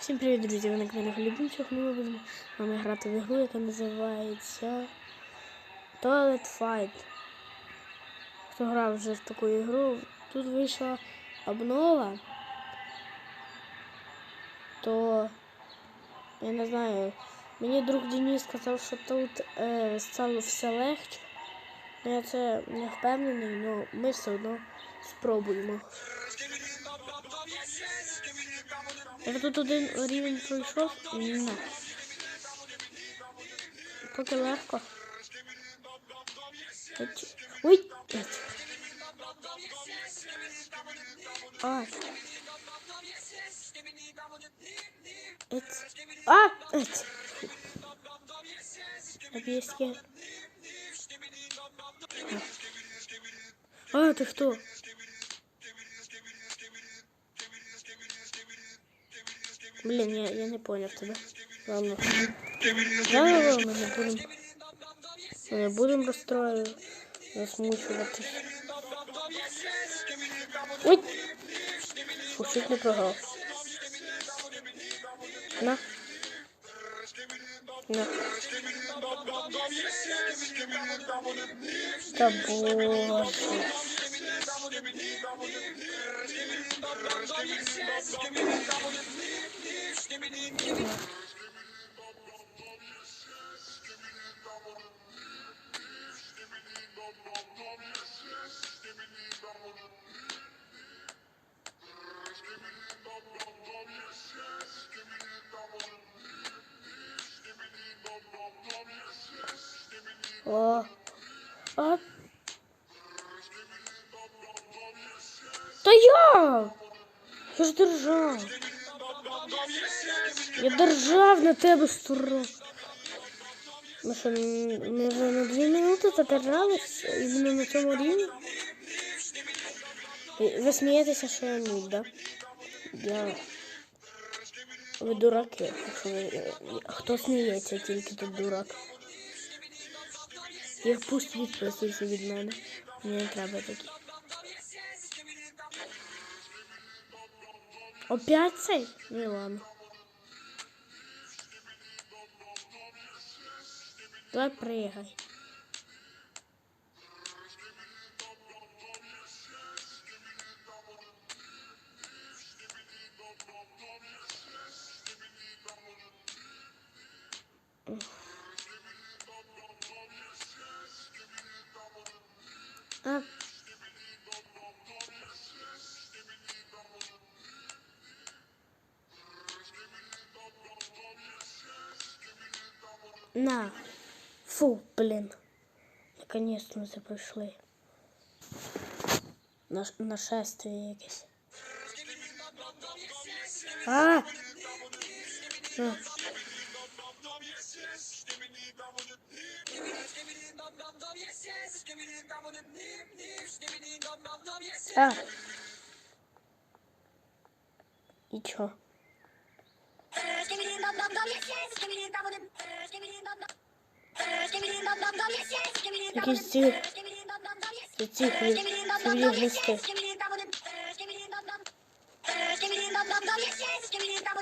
Всім привіт, друзі! Ви на каналі Голібінчик. Ми будемо з вами грати в ігру, яка називається Toilet Fight. Хто грав вже в таку ігру, тут вийшла обнова, то я не знаю. Мені друг Денис сказав, що тут е, стало все легше. Ну, я це не впевнений, але ми все одно спробуємо. Я тут один рівень пройшов і на. Поки легко. Ой! А. Ет. А! Ет. Объясни. А, ты кто? Блин, я, я не понял тебя. Ладно. Да, ладно, мы не будем. Мы не будем расстраивать. Засмучиваться. Ой! Чуть не прогал. На. На. Да боже. О. А. Та я! Ж держав. Я держав на тебе сторону. Ми що, ми вже на дві минути задержались іменно на цьому рівні? Ви смієтеся, що я нуб, да? Я... Ви дураки. якщо ви- Хто сміється, тільки тут дурак. Їх пусть відписуються від мене. Мені не треба такі. Опять цей? Ну і ладно. Давай пригай. А. На. Фу, блин. Наконец-то ми це пройшли. Наш, нашествие якесь. А! А. А. І чо? Якісь ці, Ці ці цивілі глисти.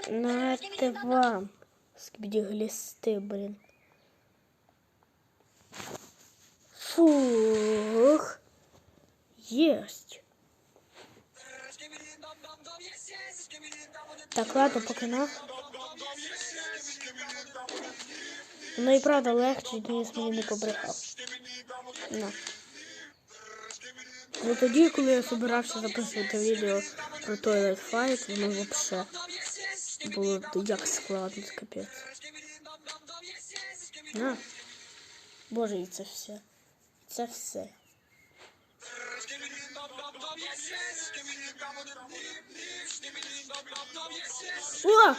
Нате вам. Скибіді глисти, блін. Фух. Єсть. Так, ладно, поки на. Ну і правда легше, ніж мені не побрехав. На. Ну тоді, коли я збирався записувати відео про Toilet Fight, воно взагалі було як складно, капець. На. Боже, і це все. Це все. О!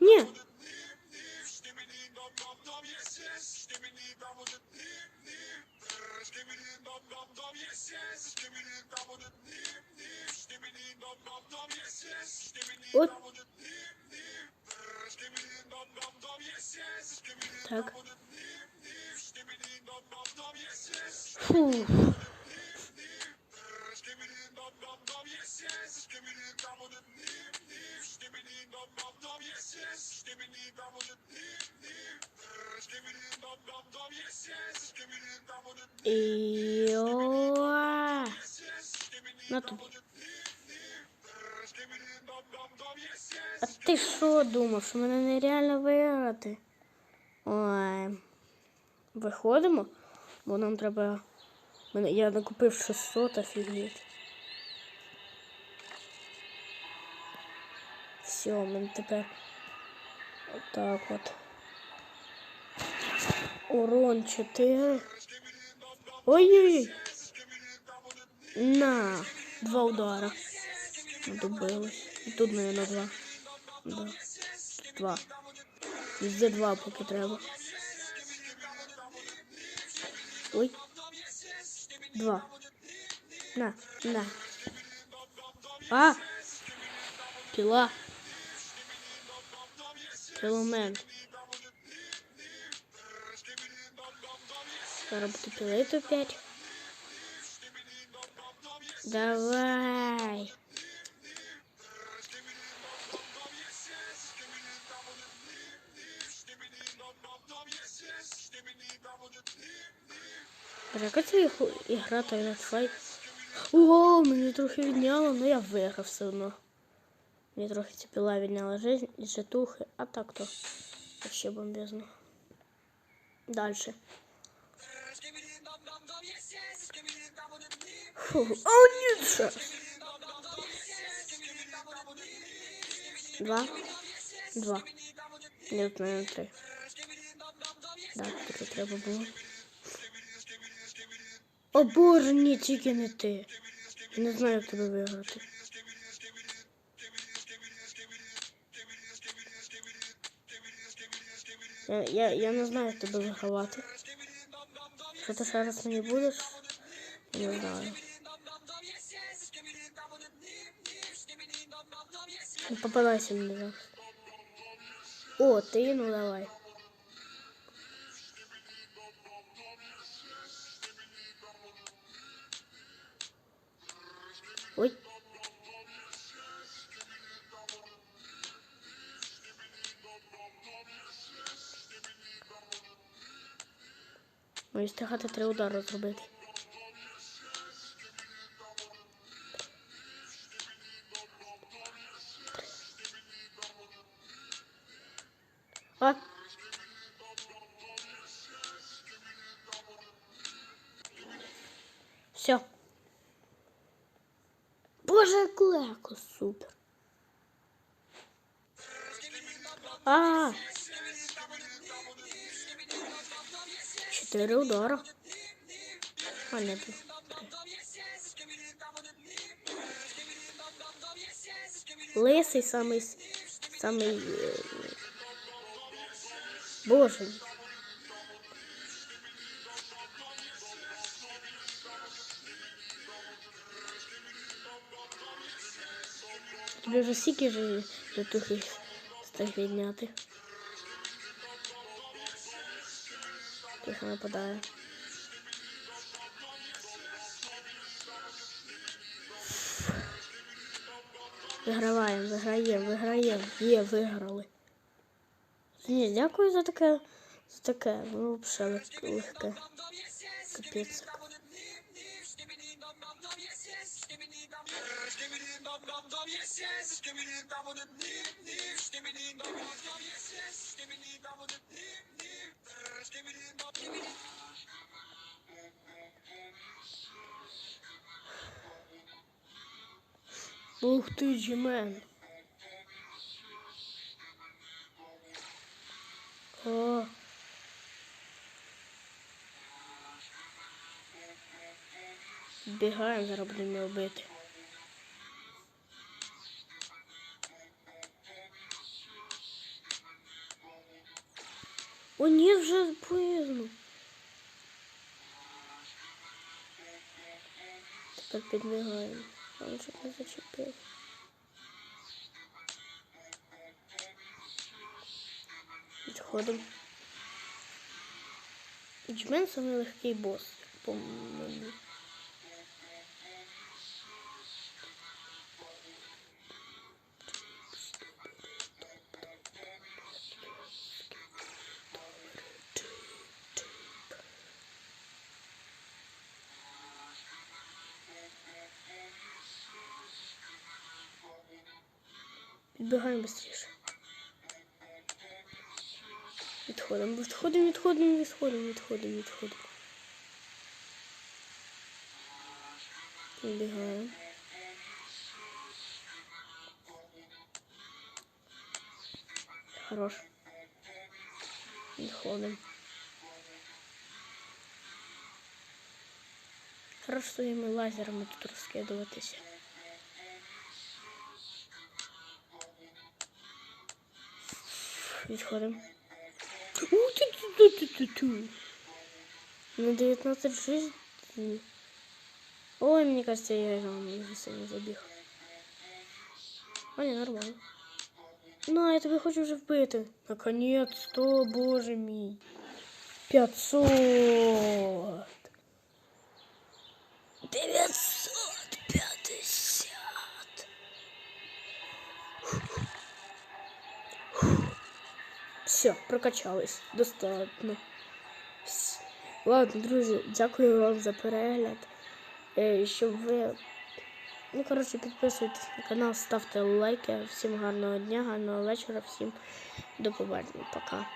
Ні. От. Так. Фу. Йоа. На тобі. А ти що що мене нереально виграти? Ой. Виходимо, бо нам треба. Мене... Я накупив 600 офігеть. Все, мене тепер отак от. Урон 4. Ой-ой-ой. На. Два удара. Добилось. І тут, наверное, два. Да. Два. Везде два поки треба. Ой. Два. На, на. А! Пила. Кіломен. Зараз буду пилити опять. Давай. Яка це ігу- ігра Twilight Fight? О, мені трохи відняло, але я виграв все одно. Мені трохи ця пила відняла жизнь і житухи, а так то вообще бомбезно. Дальше. Фу. О, нет, сейчас. Два. Два. Нет, наверное, три. Да, тут треба було. О боже, ні, тільки не ти. Не знаю, як тебе виграти. Я, я, я не знаю, як тебе вигравати. Що ти ще раз мені будеш? Не знаю. Не попадайся мені зараз. О, ти, ну давай. Мені встигати три удари зробити. А? Все. Боже, як легко, супер. А. Чотири удара. А, нет. три. Лисий самий, с- самий... е, Боже. Тобі вже стільки ж житухи встиг відняти. Тихо нападає. Виграваємо, виграємо, виграємо. Є, виграли. Ні, дякую за таке. За таке. Ну, взагалі лег- легке. Капець. Ух ти, Джимен. О. Бігаємо, зараз будемо його. О, ні, вже поздно. Тепер. Он чуть не зачепив. Ходом Джмен самий легкий бос, по-моєму. Підбігаємо швидше. Відходимо, відходимо, відходимо, відходимо, відходимо, відходимо. Відбігаємо. Хорош. Відходимо. Хорошо своїми лазерами тут розкидуватися. Відходимо. У-тю-тю-тю-тю-тю. На 19 жизней. Ой, мне кажется, я не сильно забіг. А, не, нормально. Ну, я тебе хочу вже вбити. Наконец-то, боже мій. 500. 950. Все, прокачались. Достатньо. Ладно, друзі, дякую вам за перегляд. Е, Щоб ви. Ну, коротше, підписуйтесь на канал, ставте лайки. Всім гарного дня, гарного вечора, всім до побачення. Пока.